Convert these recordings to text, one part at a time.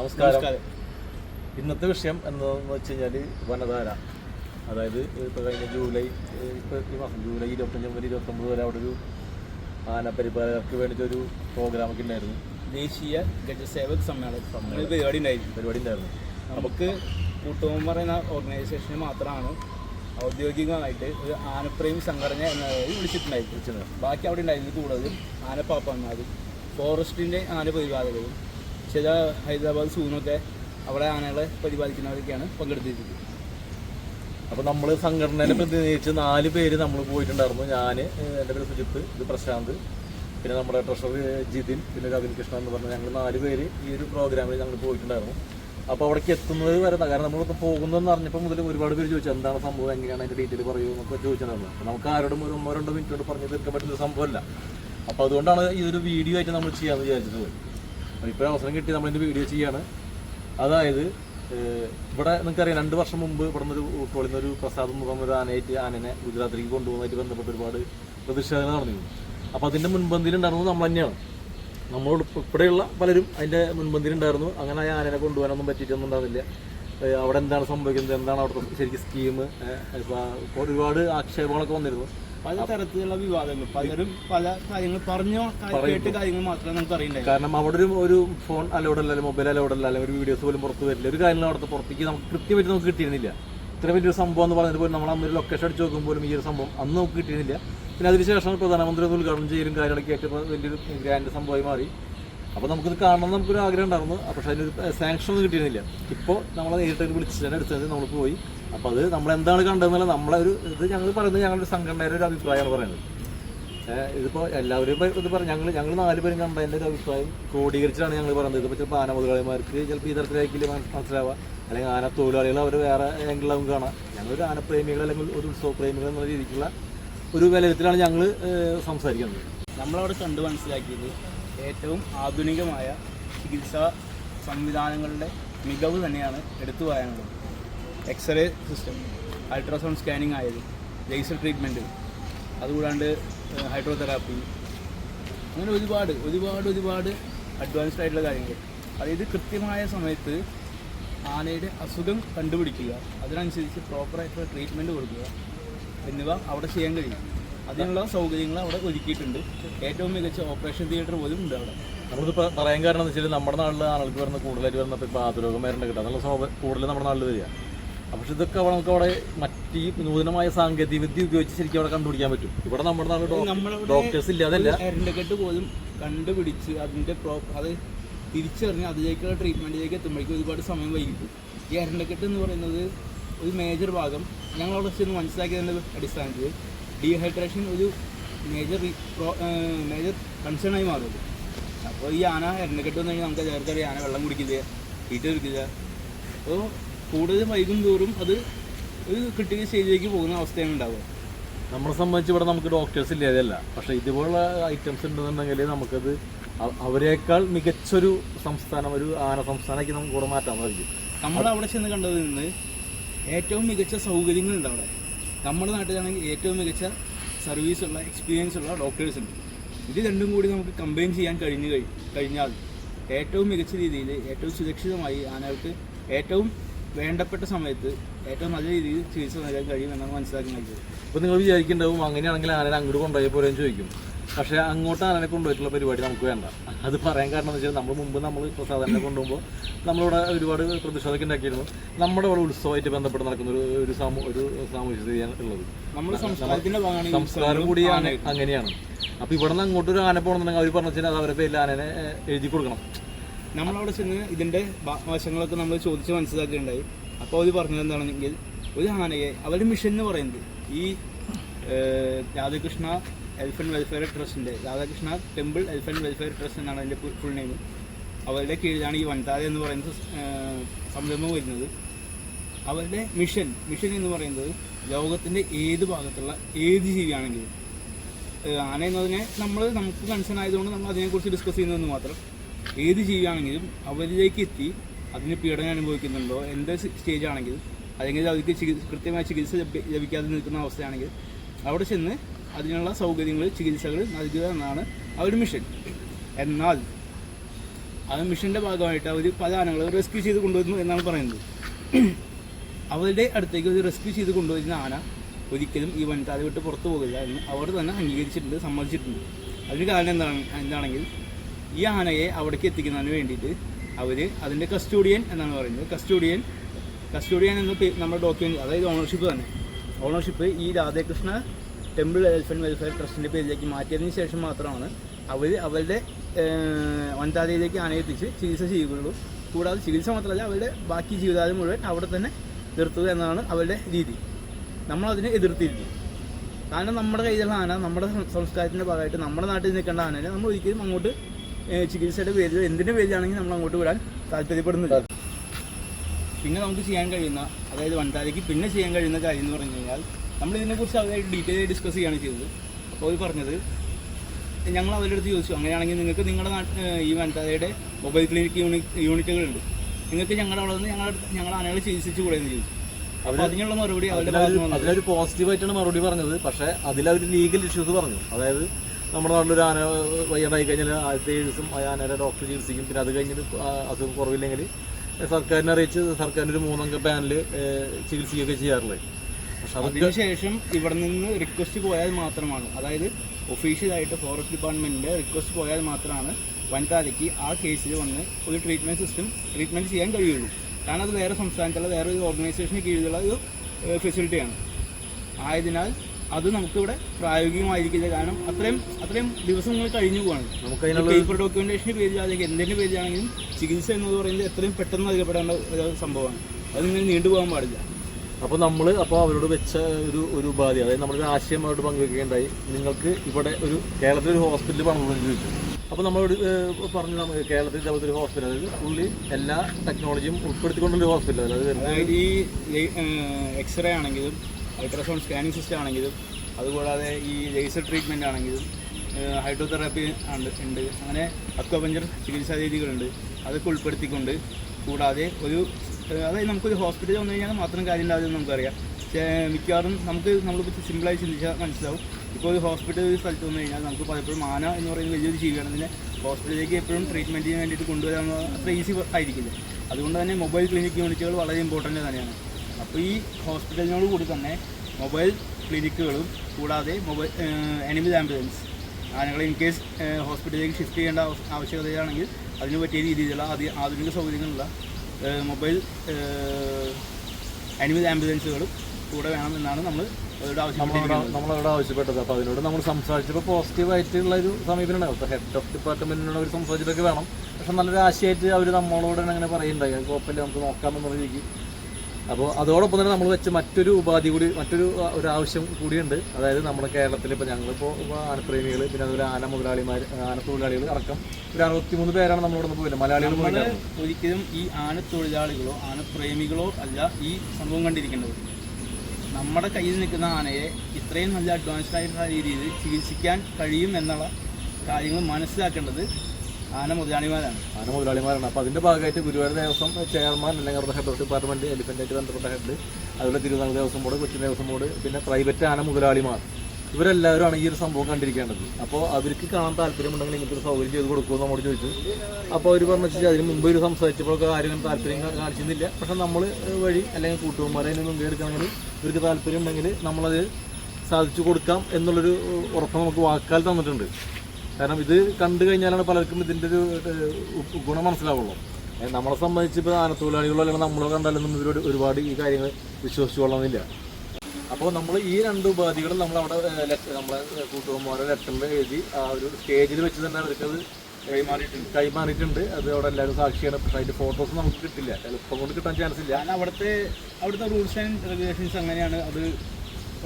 നമസ്കാരം. ഇന്നത്തെ വിഷയം എന്താണെന്ന് വെച്ച് കഴിഞ്ഞാൽ വനധാര. അതായത് ഇപ്പോൾ കഴിഞ്ഞ ജൂലൈ ഇപ്പോൾ ഈ മാസം ജൂലൈ ഇരുപത്തഞ്ച് മുതൽ ഇരുപത്തൊമ്പത് വരെ അവിടെ ഒരു ആന പരിപാലകർക്ക് വേണ്ടിയിട്ടൊരു പ്രോഗ്രാമൊക്കെ ഉണ്ടായിരുന്നു ദേശീയ ഗജസേവക് സമ്മേളനം. പരിപാടി ഉണ്ടായിരുന്നു പരിപാടി ഉണ്ടായിരുന്നു നമുക്ക് കൂട്ടുപോകും പറയുന്ന ഓർഗനൈസേഷന് മാത്രമാണ് ഔദ്യോഗികമായിട്ട് ഒരു ആനപ്രേമി സംഘടന എന്ന വിളിച്ചിട്ടുണ്ടായിരുന്നു. ബാക്കി അവിടെ ഉണ്ടായിരുന്നു കൂടുതലും ആനപ്പാപ്പന്മാരും ഫോറസ്റ്റിന്റെ ആന പരിപാലകരും ചില ഹൈദരാബാദ് സൂന്നൊക്കെ അവിടെ ആനകളെ പരിപാലിക്കുന്നവരൊക്കെയാണ് പങ്കെടുത്തിരിക്കുന്നത്. അപ്പോൾ നമ്മൾ സംഘടനയെ പ്രതിനിധീകരിച്ച് നാല് പേര് നമ്മൾ പോയിട്ടുണ്ടായിരുന്നു. ഞാൻ എന്റെ പേര് സുജിത്ത് ഇത് പ്രശാന്ത് പിന്നെ നമ്മുടെ ട്രഷറർ ജിതിൻ പിന്നെ രവിൻ കൃഷ്ണ എന്ന് പറഞ്ഞ ഞങ്ങൾ നാല് പേര് ഈ ഒരു പ്രോഗ്രാമിൽ ഞങ്ങൾ പോയിട്ടുണ്ടായിരുന്നു. അപ്പോൾ അവിടേക്ക് എത്തുന്നത് വരെ കാരണം നമ്മളിപ്പോൾ പോകുന്നതെന്ന് അറിഞ്ഞപ്പോൾ മുതൽ ഒരുപാട് പേര് ചോദിച്ചു എന്താണ് സംഭവം? എങ്ങനെയാണ് അതിന്റെ ഡീറ്റെയിൽ പറയൂ? എന്നൊക്കെ ചോദിച്ചിട്ടുണ്ടായിരുന്നു. അപ്പോൾ നമുക്ക് ആരോടും ഒരു ഒന്നോ രണ്ടോ മിനിറ്റ് കൊണ്ട് പറഞ്ഞു തീർക്കാൻ പറ്റുന്ന സംഭവമല്ല. അപ്പോൾ അതുകൊണ്ടാണ് ഈ ഒരു വീഡിയോ ആയിട്ട് നമ്മൾ ചെയ്യാമെന്ന് വിചാരിച്ചത്. ഇപ്പോൾ അവസരം കിട്ടി നമ്മളിതിന്റെ വീഡിയോ ചെയ്യാണ്. അതായത് ഇവിടെ നിങ്ങൾക്കറിയാം രണ്ട് വർഷം മുമ്പ് ഇവിടെ നിന്നൊരു ഊട്ടോളിൽ ഒരു എന്ന് മുഖം ഒരു ആനയായിട്ട് ആനനെ ഗുജറാത്തിലേക്ക് കൊണ്ടുപോകുന്നതായിട്ട് ബന്ധപ്പെട്ട് ഒരുപാട് പ്രതിഷേധങ്ങൾ നടന്നിരുന്നു. അപ്പോൾ അതിന്റെ മുൻപന്തിയിൽ ഉണ്ടായിരുന്നത് നമ്മൾ തന്നെയാണ്. നമ്മളോട് ഇവിടെയുള്ള പലരും അതിന്റെ മുൻപന്തിയിൽ ഉണ്ടായിരുന്നു. അങ്ങനെ ആ ആനനെ കൊണ്ടുപോകാനൊന്നും പറ്റിയിട്ടൊന്നും ഉണ്ടാവില്ല. അവിടെ എന്താണ് സംഭവിക്കുന്നത്? എന്താണ് അവിടുത്തെ ശരിക്കും സ്കീം ഒരുപാട് ആക്ഷേപങ്ങളൊക്കെ വന്നിരുന്നു. പല തരത്തിലുള്ള വിവാദങ്ങൾ പലരും പല കാര്യങ്ങൾ പറഞ്ഞോ കേട്ട് കാര്യങ്ങൾ മാത്രമേ നമുക്ക് അറിയണ്ടായി കാരണം അവിടെ ഒരു ഒരു ഫോൺ അലോഡ് അല്ല മൊബൈൽ അലോഡ് അല്ല ഒരു വീഡിയോസ് പോലും പുറത്ത് വരില്ല. ഒരു കാര്യങ്ങൾ അവിടുത്തെ പുറത്തേക്ക് നമുക്ക് കൃത്യമായിട്ട് നമുക്ക് കിട്ടിയിരുന്നില്ല. ഇത്ര വലിയൊരു സംഭവം എന്ന് പറഞ്ഞത് പോലും നമ്മൾ അന്നൊരു ലൊക്കേഷൻ അടിച്ച് നോക്കുമ്പോഴും ഈ ഒരു സംഭവം അന്ന് നമുക്ക് കിട്ടിയിരുന്നില്ല. പിന്നെ അതിനുശേഷം പ്രധാനമന്ത്രി ഒന്ന് ഉദ്ഘാടനം ചെയ്യലും കാര്യങ്ങളൊക്കെ ആയിട്ട് വലിയൊരു ഗ്രാൻഡ് സംഭവമായി മാറി. അപ്പോൾ നമുക്കിത് കാണണം നമുക്കൊരു ആഗ്രഹം ഉണ്ടായിരുന്നു. പക്ഷേ അതിനൊരു സാങ്ഷൻ ഒന്നും കിട്ടിയിരുന്നില്ല. ഇപ്പോൾ നമ്മളെ നേരിട്ട് വിളിച്ചതിന്റെ അടുത്തത് നമ്മൾ പോയി. അപ്പോൾ അത് നമ്മൾ എന്താണ് കണ്ടതെന്നല്ല നമ്മളെ ഒരു ഇത് ഞങ്ങൾ പറയുന്നത് ഞങ്ങളുടെ സംഘടനയുടെ ഒരു അഭിപ്രായമാണ് പറയുന്നത്. ഇതിപ്പോ എല്ലാവരും ഇത് പറഞ്ഞു ഞങ്ങൾ ഞങ്ങൾ നാലുപേരും കണ്ടതിന്റെ ഒരു അഭിപ്രായം ക്രോഡീകരിച്ചാണ് ഞങ്ങൾ പറയുന്നത് ഇതിപ്പോ ചിലപ്പോൾ ആന മുതലാളിമാർക്ക് ചിലപ്പോൾ ഈ തരത്തിലായിരിക്കില്ല മനസ് മനസ്സിലാവുക. അല്ലെങ്കിൽ ആന തൊഴിലാളികൾ അവർ വേറെ എങ്കിലും കാണാം ഞങ്ങളൊരു ആനപ്രേമികൾ അല്ലെങ്കിൽ ഒരു ഉത്സവപ്രേമികൾ എന്ന രീതിക്കുള്ള ഒരു വിലയിരുത്തലാണ് ഞങ്ങൾ സംസാരിക്കുന്നത്. നമ്മളവിടെ കണ്ടു മനസ്സിലാക്കിയത് ഏറ്റവും ആധുനികമായ ചികിത്സാ സംവിധാനങ്ങളുടെ മികവ് തന്നെയാണ് എടുത്തു പറയാനുള്ളത്. X ray system ultrasound scanning ആയത് ലേസർ ട്രീറ്റ്മെന്റ് അതുകൂടാണ്ട് ഹൈഡ്രോതെറാപ്പി അങ്ങനെ ഒരുപാട് ഒരുപാട് ഒരുപാട് അഡ്വാൻസ്ഡ് ആയിട്ടുള്ള കാര്യങ്ങൾ. അതായത് കൃത്യമായ സമയത്ത് ആനയുടെ അസുഖം കണ്ടുപിടിക്കുക. അതിനനുസരിച്ച് പ്രോപ്പറായിട്ടുള്ള ട്രീറ്റ്മെന്റ് കൊടുക്കുക. എന്നിവ അവിടെ ചെയ്യാൻ കഴിയും. അതിനുള്ള സൗകര്യങ്ങൾ അവിടെ ഒരുക്കിയിട്ടുണ്ട്. ഏറ്റവും മികച്ച ഓപ്പറേഷൻ തിയേറ്റർ പോലും ഉണ്ട് അവിടെ. നമ്മളിപ്പോൾ പറയാൻ കാരണം എന്ന് വെച്ചാൽ നമ്മുടെ നാട്ടിൽ ആളുകൾക്ക് വരുന്ന കൂടുതലായിട്ട് വരുന്ന ഇപ്പോൾ ആതുരോഗം വരേണ്ട കിട്ടുക സൗകര്യം കൂടുതൽ നമ്മുടെ നാട്ടിൽ വരിക. പക്ഷെ ഇതൊക്കെ അവിടെ നമുക്ക് അവിടെ മറ്റ് നൂതനമായ സാങ്കേതിക വിദ്യ ഉപയോഗിച്ച് ശരിക്കും അവിടെ കണ്ടുപിടിക്കാൻ പറ്റും. ഇവിടെ നമ്മുടെ നാട്ടിൽ ഡോക്ടേഴ്സ് ഇല്ല അതല്ല. എരണ്ടക്കെട്ട് പോലും കണ്ടുപിടിച്ച് അതിന്റെ അത് തിരിച്ചറിഞ്ഞ് അതിലേക്കുള്ള ട്രീറ്റ്മെന്റിലേക്ക് എത്തുമ്പോഴേക്കും ഒരുപാട് സമയം വൈകിക്കും ഈ എരണ്ടക്കെട്ട് എന്ന് പറയുന്നത് ഒരു മേജർ ഭാഗം ഞങ്ങൾ അവിടെ ചെന്ന് മനസ്സിലാക്കിയതിന്റെ അടിസ്ഥാനത്തിൽ ഡീഹൈഡ്രേഷൻ ഒരു മേജർ മേജർ കൺസേൺ ആയി മാറും. അപ്പോൾ ഈ ആന എരണ്ടക്കെട്ട് വന്നു കഴിഞ്ഞാൽ നമുക്ക് ചേർത്തറിയാം ആന വെള്ളം കുടിക്കില്ല തീറ്റ കുടിക്കില്ല. അപ്പോൾ കൂടുതൽ വൈകും തോറും അത് ഒരു ക്രിട്ടിക്കൽ സ്റ്റേജിലേക്ക് പോകുന്ന അവസ്ഥയാണ് ഉണ്ടാവുക. നമ്മളെ സംബന്ധിച്ച് ഇവിടെ നമുക്ക് ഡോക്ടേഴ്സ് ഇല്ലാതെയല്ല. പക്ഷേ ഇതുപോലുള്ള ഐറ്റംസ് ഉണ്ടെന്നുണ്ടെങ്കിൽ നമുക്കത് അവരെക്കാൾ മികച്ചൊരു സംസ്ഥാനം ഒരു ആന സംസ്ഥാനമാക്കി നമുക്ക് കൂടെ മാറ്റാൻ സാധിക്കും നമ്മൾ അവിടെ ചെന്ന് കണ്ടതിൽ നിന്ന് ഏറ്റവും മികച്ച സൗകര്യങ്ങളുണ്ട് അവിടെ. നമ്മുടെ നാട്ടിലാണെങ്കിൽ ഏറ്റവും മികച്ച സർവീസ് ഉള്ള എക്സ്പീരിയൻസ് ഉള്ള ഡോക്ടേഴ്സ് ഉണ്ട്. ഇത് രണ്ടും കൂടി നമുക്ക് കമ്പൈൻ ചെയ്യാൻ കഴിഞ്ഞു കഴിഞ്ഞാൽ ഏറ്റവും മികച്ച രീതിയിൽ ഏറ്റവും സുരക്ഷിതമായി ആനകൾക്ക് ഏറ്റവും വേണ്ടപ്പെട്ട സമയത്ത് ഏറ്റവും നല്ല രീതിയിൽ ചികിത്സ നൽകാൻ കഴിയും എന്നാണ് മനസ്സിലാക്കുന്നത്. ഇപ്പോൾ നിങ്ങൾ വിചാരിക്കുന്നുണ്ടാവും അങ്ങനെയാണെങ്കിൽ ആനനെ അങ്ങോട്ട് കൊണ്ടുപോയ പോലെ ചോദിക്കും. പക്ഷേ അങ്ങോട്ട് ആനനെ കൊണ്ടുപോയിട്ടുള്ള പരിപാടി നമുക്ക് വേണ്ട. അത് പറയാൻ കാരണം എന്ന് വെച്ചാൽ നമ്മൾ മുമ്പ് നമ്മൾ പ്രസാദനെ കൊണ്ടുപോകുമ്പോൾ നമ്മളിവിടെ ഒരുപാട് പ്രതിഷേധമൊക്കെ ഉണ്ടാക്കിയിരുന്നു. നമ്മുടെ ഇവിടെ ഉത്സവമായിട്ട് ബന്ധപ്പെട്ട് നടക്കുന്ന ഒരു ഒരു സാമൂ ഒരു സാമൂഹ്യ സ്ഥിതിയാണ് ഉള്ളത്. സംസ്കാരം കൂടി ആന അങ്ങനെയാണ്. അപ്പോൾ ഇവിടെ നിന്ന് അങ്ങോട്ട് ഒരു ആന പോകണമെന്നുണ്ടെങ്കിൽ അവർ പറഞ്ഞു വെച്ചാൽ അത് അവരുടെ പേരിൽ ആനനെ എഴുതി കൊടുക്കണം. നമ്മളവിടെ ചെന്ന് ഇതിന്റെ വശങ്ങളൊക്കെ നമ്മൾ ചോദിച്ച് മനസ്സിലാക്കുകയുണ്ടായി അപ്പോൾ അവർ പറഞ്ഞത് എന്താണെങ്കിൽ ഒരു ആനയെ അവരുടെ മിഷൻ എന്ന് പറയുന്നത് ഈ രാധാകൃഷ്ണ ആൻഡ് വെൽഫെയർ ട്രസ്റ്റിന്റെ Radhakrishna temple elephant welfare trust എന്നാണ് അതിന്റെ ഫുൾ നെയിം അവരുടെ കീഴിലാണ് ഈ വൻതാര എന്ന് പറയുന്ന സംരംഭം വരുന്നത്. അവരുടെ മിഷൻ മിഷൻ എന്ന് പറയുന്നത് ലോകത്തിന്റെ ഏത് ഭാഗത്തുള്ള ഏത് ജീവിയാണെങ്കിലും. ആന എന്നതിനെ നമ്മൾ നമുക്ക് കൺസേൺ ആയതുകൊണ്ട് നമ്മൾ അതിനെക്കുറിച്ച് ഡിസ്കസ് ചെയ്യുന്നതെന്ന് മാത്രം. ഏത് ജീവിയാണെങ്കിലും അവരിലേക്ക് എത്തി അതിന് പീഡനം അനുഭവിക്കുന്നുണ്ടോ എന്ത് സ്റ്റേജ് ആണെങ്കിലും അല്ലെങ്കിൽ അവർക്ക് ചികിത്സ കൃത്യമായ ചികിത്സ ലഭിക്കാതെ നിൽക്കുന്ന അവസ്ഥയാണെങ്കിൽ അവിടെ ചെന്ന് അതിനുള്ള സൗകര്യങ്ങൾ ചികിത്സകൾ നൽകുക എന്നാണ് ആ ഒരു മിഷൻ എന്നാൽ ആ മിഷന്റെ ഭാഗമായിട്ട് അവർ പല ആനകളെ റെസ്ക്യൂ ചെയ്ത് കൊണ്ടുവരുന്നു എന്നാണ് പറയുന്നത്. അവരുടെ അടുത്തേക്ക് ഒരു റെസ്ക്യൂ ചെയ്ത് കൊണ്ടുവരുന്ന ആന ഒരിക്കലും ഈ വനിതാതെ വിട്ട് പുറത്തു പോകില്ല എന്ന് അവർ തന്നെ അംഗീകരിച്ചിട്ടുണ്ട് സമ്മതിച്ചിട്ടുണ്ട്. അതിന് കാരണം എന്താണ് എന്താണെങ്കിൽ ഈ ആനയെ അവിടേക്ക് എത്തിക്കുന്നതിന് വേണ്ടിയിട്ട് അവർ അതിന്റെ കസ്റ്റോഡിയൻ എന്നാണ് പറയുന്നത്. കസ്റ്റോഡിയൻ കസ്റ്റോഡിയൻ എന്ന് നമ്മുടെ ഡോക്യുമെന്റ് അതായത് ഓണർഷിപ്പ് തന്നെ. ഓണർഷിപ്പ് ഈ രാധാകൃഷ്ണ ടെമ്പിൾ വെൽഫെയർ വെൽഫെയർ ട്രസ്റ്റിന്റെ പേരിലേക്ക് മാറ്റിയതിന് ശേഷം മാത്രമാണ് അവർ അവരുടെ വനിതാലയിലേക്ക് ആനയെ എത്തിച്ച് ചികിത്സ ചെയ്യുകയുള്ളൂ. കൂടാതെ ചികിത്സ മാത്രമല്ല അവരുടെ ബാക്കി ജീവിതകാലം മുഴുവൻ അവിടെ തന്നെ നിർത്തുക എന്നതാണ് അവരുടെ രീതി. നമ്മളതിനെ എതിർത്തിരിക്കും. കാരണം നമ്മുടെ കയ്യിലുള്ള ആന നമ്മുടെ സംസ്കാരത്തിന്റെ ഭാഗമായിട്ട് നമ്മുടെ നാട്ടിൽ നിൽക്കേണ്ട ആനനെ നമ്മൾ ഒരിക്കലും അങ്ങോട്ട് ചികിത്സയുടെ പേരിൽ എന്തിന്റെ പേരിലാണെങ്കിൽ നമ്മൾ അങ്ങോട്ട് വരാൻ താല്പര്യപ്പെടുന്നില്ല. പിന്നെ നമുക്ക് ചെയ്യാൻ കഴിയുന്ന അതായത് വൺതാരയ്ക്ക് പിന്നെ ചെയ്യാൻ കഴിയുന്ന കാര്യം എന്ന് പറഞ്ഞു കഴിഞ്ഞാൽ നമ്മൾ ഇതിനെക്കുറിച്ച് അവരായിട്ട് ഡീറ്റെയിൽ ആയി ഡിസ്കസ് ചെയ്യാണ് ചെയ്തത്. അപ്പോൾ അവർ പറഞ്ഞത് ഞങ്ങൾ അവരുടെ അടുത്ത് ചോദിച്ചു അങ്ങനെയാണെങ്കിൽ നിങ്ങൾക്ക് നിങ്ങളുടെ നാട്ടിൽ ഈ വനിതയുടെ മൊബൈൽ ക്ലിനിക് യൂണിറ്റ് യൂണിറ്റുകളുണ്ട് നിങ്ങൾക്ക് ഞങ്ങളുടെ അവിടെ നിന്ന് ഞങ്ങളുടെ ഞങ്ങളുടെ ആനകളെ ചികിത്സിച്ചു കൂടെ എന്ന് ചോദിച്ചു. അപ്പോൾ അതിനുള്ള മറുപടി അവരുടെ അതിലൊരു പോസിറ്റീവായിട്ടാണ് മറുപടി പറഞ്ഞത്. പക്ഷേ അതിലൊരു ലീഗൽ ഇഷ്യൂസ് പറഞ്ഞു. അതായത് നമ്മുടെ നാട്ടിലൊരു ആന വയ്യാണ്ടായി കഴിഞ്ഞാൽ ആദ്യത്തെ ഏഴ് ദിവസം ആ ആനയുടെ ഡോക്ടർ ചികിത്സിക്കും. പിന്നെ അത് കഴിഞ്ഞിട്ട് അസുഖം കുറവില്ലെങ്കിൽ സർക്കാരിനെ അറിയിച്ച് സർക്കാരിന്റെ ഒരു മൂന്നംഗ പാനൽ ചികിത്സിക്കുകയൊക്കെ ചെയ്യാറുള്ളത് അതിനുശേഷം ഇവിടെ നിന്ന് റിക്വസ്റ്റ് പോയാൽ മാത്രമാണ്. അതായത് ഒഫീഷ്യലായിട്ട് ഫോറസ്റ്റ് ഡിപ്പാർട്ട്മെന്റിന്റെ റിക്വസ്റ്റ് പോയാൽ മാത്രമാണ് വനിതാലയ്ക്ക് ആ കേസിൽ വന്ന് ഒരു ട്രീറ്റ്മെന്റ് സിസ്റ്റം ട്രീറ്റ്മെന്റ് ചെയ്യാൻ കഴിയുള്ളൂ. കാരണം അത് വേറെ സംസ്ഥാനത്തുള്ള വേറെ ഒരു ഓർഗനൈസേഷന് കീഴിലുള്ള ഒരു ഫെസിലിറ്റിയാണ് ആയതിനാൽ അത് നമുക്കിവിടെ പ്രായോഗികമായിരിക്കില്ല. കാരണം അത്രയും അത്രയും ദിവസങ്ങൾ കഴിഞ്ഞു പോവാണ്. നമുക്ക് പേപ്പർ ഡോക്യുമെന്റേഷന് പേരിൽ അല്ലെങ്കിൽ എന്തിന്റെ പേരിലാണെങ്കിലും ചികിത്സ എന്ന് പറയുന്നത് എത്രയും പെട്ടെന്ന് നൽകപ്പെടേണ്ട ഒരു സംഭവമാണ്. അത് നിങ്ങൾ നീണ്ടുപോകാൻ പാടില്ല. അപ്പോൾ നമ്മൾ അപ്പോൾ അവരോട് വെച്ച ഒരു ഒരു ഉപാധി അതായത് നമ്മളൊരു ആശയം അവരോട് പങ്കുവെക്കുകയുണ്ടായി. നിങ്ങൾക്ക് ഇവിടെ ഒരു കേരളത്തിൽ ഒരു ഹോസ്പിറ്റൽ പറഞ്ഞു ചോദിച്ചു. അപ്പോൾ നമ്മളോട് പറഞ്ഞു നമുക്ക് കേരളത്തിൽ ഇതേപോലത്തെ ഒരു ഹോസ്പിറ്റൽ അതായത് ഫുള്ളി എല്ലാ ടെക്നോളജിയും ഉൾപ്പെടുത്തിക്കൊണ്ടുള്ള ഒരു ഹോസ്പിറ്റൽ അതായത് ഈ എക്സ്റേ ആണെങ്കിലും അൾട്രാസൗണ്ട് സ്കാനിങ് സിസ്റ്റം ആണെങ്കിലും അതുകൂടാതെ ഈ ലേസർ ട്രീറ്റ്മെന്റ് ആണെങ്കിലും ഹൈഡ്രോതെറാപ്പി ഉണ്ട്. അങ്ങനെ അക്വപഞ്ചർ ചികിത്സാ രീതികളുണ്ട്. അതൊക്കെ ഉൾപ്പെടുത്തിക്കൊണ്ട് കൂടാതെ ഒരു അതായത് നമുക്കൊരു ഹോസ്പിറ്റലിൽ വന്നു കഴിഞ്ഞാൽ മാത്രം കാര്യം ഉണ്ടാവില്ലെന്ന് നമുക്കറിയാം. പക്ഷേ മിക്കവാറും നമുക്ക് നമ്മളിപ്പോൾ സിമ്പിളായി ചിന്തിച്ചാൽ മനസ്സിലാവും. ഇപ്പോൾ ഒരു ഹോസ്പിറ്റൽ ഒരു സ്ഥലത്ത് വന്നു കഴിഞ്ഞാൽ നമുക്ക് പലപ്പോഴും മാന എന്ന് പറയുന്ന വലിയൊരു ജീവിയാണ് അതിനെ ഹോസ്പിറ്റലിലേക്ക് എപ്പോഴും ട്രീറ്റ്മെന്റിന് വേണ്ടിയിട്ട് കൊണ്ടുവരാൻ അത്ര ഈസി ആയിരിക്കില്ല. അതുകൊണ്ട് തന്നെ മൊബൈൽ ക്ലിനിക് യൂണിറ്റുകൾ വളരെ ഇമ്പോർട്ടന്റ് തന്നെയാണ്. അപ്പോൾ ഈ ഹോസ്പിറ്റലിനോട് കൂടി തന്നെ മൊബൈൽ ക്ലിനിക്കുകളും കൂടാതെ മൊബൈൽ എനിമൽ ആംബുലൻസ്. ആനകളെ ഇൻ കേസ് ഹോസ്പിറ്റലിലേക്ക് ഷിഫ്റ്റ് ചെയ്യേണ്ട ആവ- ആവശ്യകതയാണെങ്കിൽ അതിന് പറ്റിയ രീതിയിലുള്ള അതി ആധുനിക സൗകര്യങ്ങളുള്ള മൊബൈൽ അനിമൽ ആംബുലൻസുകളും കൂടെ വേണം എന്നാണ് നമ്മൾ നമ്മളവിടെ ആവശ്യപ്പെട്ടത്. അപ്പോൾ അതിനോട് നമ്മൾ സംസാരിച്ചപ്പോൾ പോസിറ്റീവായിട്ടുള്ള ഒരു സമീപനമാണ് ഇപ്പോൾ ഹെഡ് ഓഫ് ഡിപ്പാർട്ട്മെന്റിനോട് അവർ സംസാരിച്ചിട്ടൊക്കെ വേണം. പക്ഷെ നല്ലൊരു ആശയമായിട്ട് അവർ നമ്മളോട് അങ്ങനെ പറയുന്നുണ്ടായി. അത് കുഴപ്പമില്ല നമുക്ക് നോക്കാമെന്നുള്ള രീതിക്ക്. അപ്പോൾ അതോടൊപ്പം തന്നെ നമ്മൾ വെച്ച് മറ്റൊരു ഉപാധി കൂടി മറ്റൊരു ഒരു ആവശ്യം കൂടിയുണ്ട്. അതായത് നമ്മുടെ കേരളത്തിൽ ഇപ്പോൾ ഞങ്ങളിപ്പോൾ ആനപ്രേമികൾ പിന്നെ അതുപോലെ ആന മുതലാളിമാർ ആന തൊഴിലാളികൾ അടക്കം ഒരു അറുപത്തിമൂന്ന് പേരാണ് നമ്മളോട് പോയില്ല മലയാളികൾ ഒരിക്കലും ഈ ആനത്തൊഴിലാളികളോ ആനപ്രേമികളോ അല്ല ഈ സംഭവം കണ്ടിരിക്കേണ്ടത്. നമ്മുടെ കയ്യിൽ നിൽക്കുന്ന ആനയെ ഇത്രയും നല്ല അഡ്വാൻസ്ഡ് ആയിട്ടുള്ള രീതിയിൽ ചികിത്സിക്കാൻ കഴിയും എന്നുള്ള കാര്യങ്ങൾ മനസ്സിലാക്കേണ്ടത് ആന മുതലാളിമാരാണ്. ആന അതിന്റെ ഭാഗമായിട്ട് ഗുരുവായൂർ ദേവസ്വം ചെയർമാൻ അല്ലെങ്കിൽ അവരുടെ ഹെഡ് ഓഫ് ഡിപ്പാർട്ട്മെന്റ് ബന്ധപ്പെട്ട ഹെഡ് അതുപോലെ തിരുവിതാംകൂർ ദേവസ്വം ബോർഡ് കൊച്ചി ദേവസ്വം ബോർഡ് പിന്നെ പ്രൈവറ്റ് ആന മുതലാളിമാർ. ഇവരെല്ലാവരുമാണ് ഈ ഒരു സംഭവം കണ്ടിരിക്കേണ്ടത്. അപ്പോൾ അവർക്ക് കാണാൻ താല്പര്യമുണ്ടെങ്കിൽ ഇങ്ങനത്തെ ഒരു സൗകര്യം ചെയ്ത് കൊടുക്കുമെന്ന് നമ്മോട് ചോദിച്ചു. അപ്പോൾ അവർ പറഞ്ഞു വെച്ചാൽ അതിന് മുമ്പ് ഒരു സംസാരിച്ചപ്പോഴൊക്കെ ആരും താല്പര്യം കാണിച്ചിരുന്നില്ല. പക്ഷെ നമ്മൾ വഴി അല്ലെങ്കിൽ കൂട്ടുകാരെ മുൻകൈ എടുക്കണമെങ്കിൽ ഇവർക്ക് താല്പര്യം ഉണ്ടെങ്കിൽ നമ്മളത് സാധിച്ചു കൊടുക്കാം എന്നുള്ളൊരു ഉറപ്പ് നമുക്ക് വാക്കാൽ തന്നിട്ടുണ്ട്. കാരണം ഇത് കണ്ടു കഴിഞ്ഞാലാണ് പലർക്കും ഇതിന്റെ ഒരു ഗുണം മനസ്സിലാവുള്ളൂ. നമ്മളെ സംബന്ധിച്ച് ഇപ്പോൾ ആനത്തൊഴിലാളികളോ അല്ലെങ്കിൽ നമ്മളോ കണ്ടാലൊന്നും ഇവരോട് ഒരുപാട് ഈ കാര്യങ്ങൾ വിശ്വസിച്ചു കൊള്ളണമെന്നില്ല. അപ്പോൾ നമ്മൾ ഈ രണ്ട് ഉപാധികളും നമ്മൾ അവിടെ നമ്മളെ കൂട്ടുകാരുടെ ലെറ്ററിൽ എഴുതി ആ ഒരു സ്റ്റേജിൽ വെച്ച് തന്നെ അവർക്കത് കൈമാറിയിട്ടുണ്ട് കൈമാറിയിട്ടുണ്ട്. അത് അവിടെ എല്ലാവരും സാക്ഷിയാണ്. പക്ഷേ അതിന്റെ ഫോട്ടോസ് നമുക്ക് കിട്ടില്ല. എളുപ്പം കൊണ്ട് കിട്ടാൻ ചാൻസ് ഇല്ല. അവിടുത്തെ അവിടുത്തെ റൂൾസ് ആൻഡ് റെഗുലേഷൻസ് അങ്ങനെയാണ് അത്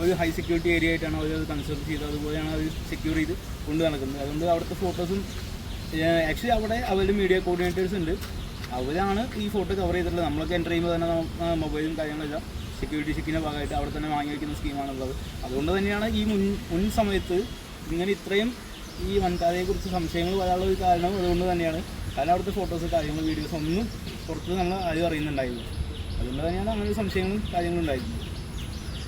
ഒരു ഹൈ സെക്യൂരിറ്റി ഏരിയ ആയിട്ടാണ് അവർ അത് കൺസിഡർ ചെയ്തത്. അതുപോലെയാണ് അത് സെക്യൂർ ചെയ്ത് കൊണ്ട് നടക്കുന്നത്. അതുകൊണ്ട് അവിടുത്തെ ഫോട്ടോസും ആക്ച്വലി അവിടെ അവരുടെ മീഡിയ കോർഡിനേറ്റേഴ്സ് ഉണ്ട്. അവരാണ് ഈ ഫോട്ടോ കവർ ചെയ്തിട്ടുള്ളത്. നമ്മളൊക്കെ എന്റർ ചെയ്യുമ്പോൾ തന്നെ മൊബൈലും കാര്യങ്ങളെല്ലാം സെക്യൂരിറ്റി ചെക്കിന്റെ ഭാഗമായിട്ട് അവിടെ തന്നെ വാങ്ങി വയ്ക്കുന്ന സ്കീമാണുള്ളത് അതുകൊണ്ട് തന്നെയാണ് ഈ മുൻ മുൻ സമയത്ത് ഇങ്ങനെ ഇത്രയും ഈ വൻകാലയെക്കുറിച്ച് സംശയങ്ങൾ വരാനുള്ള ഒരു കാരണം അതുകൊണ്ട് തന്നെയാണ്. കാരണം അവിടുത്തെ ഫോട്ടോസ് കാര്യങ്ങൾ വീഡിയോസ് ഒന്നും പുറത്ത് നമ്മൾ ആരും അറിയുന്നുണ്ടായിരുന്നു അതുകൊണ്ട് തന്നെയാണ് അങ്ങനെ സംശയങ്ങളും കാര്യങ്ങളും ഉണ്ടായിരുന്നത്.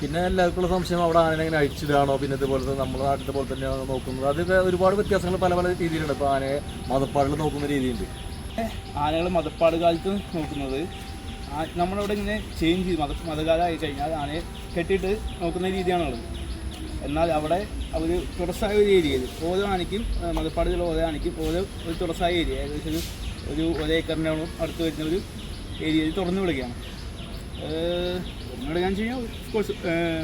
പിന്നെ എല്ലാവർക്കുള്ള സംശയം അവിടെ ആനനെ ഇങ്ങനെ അഴിച്ചിടാണോ? പിന്നെ ഇതുപോലത്തെ നമ്മുടെ നാട്ടിലെ പോലെ തന്നെയാണ് നോക്കുന്നത്? അത് ഒരുപാട് വ്യത്യാസങ്ങൾ പല പല രീതിയിലുണ്ട്. ഇപ്പോൾ ആനയെ മതപ്പാടിൽ നോക്കുന്ന രീതിയുണ്ട്. ആനകൾ മതപ്പാട് കാലത്ത് നോക്കുന്നത്. നമ്മളവിടെ ഇങ്ങനെ ചേഞ്ച് ചെയ്ത്. മത ആയി കഴിഞ്ഞാൽ ആനയെ കെട്ടിയിട്ട് നോക്കുന്ന രീതിയാണുള്ളത്. എന്നാൽ അവിടെ അവർ തുറസായ ഒരു ഏരിയയിൽ ഓരോ ആനയ്ക്കും ആ, മതപ്പാടുകൾ ഓരോ ആനയ്ക്കും ഓരോ ഒരു തുറസായ ഏരിയ. ഏകദേശം ഒരു ഒരു ഒരു ഏക്കറിനോളം അടുത്ത് വരുന്ന ഒരു ഏരിയയിൽ തുറന്നു വിടുകയാണ്. തുറന്നു ഞാൻ ചെയ്യും. കോഴ്സ്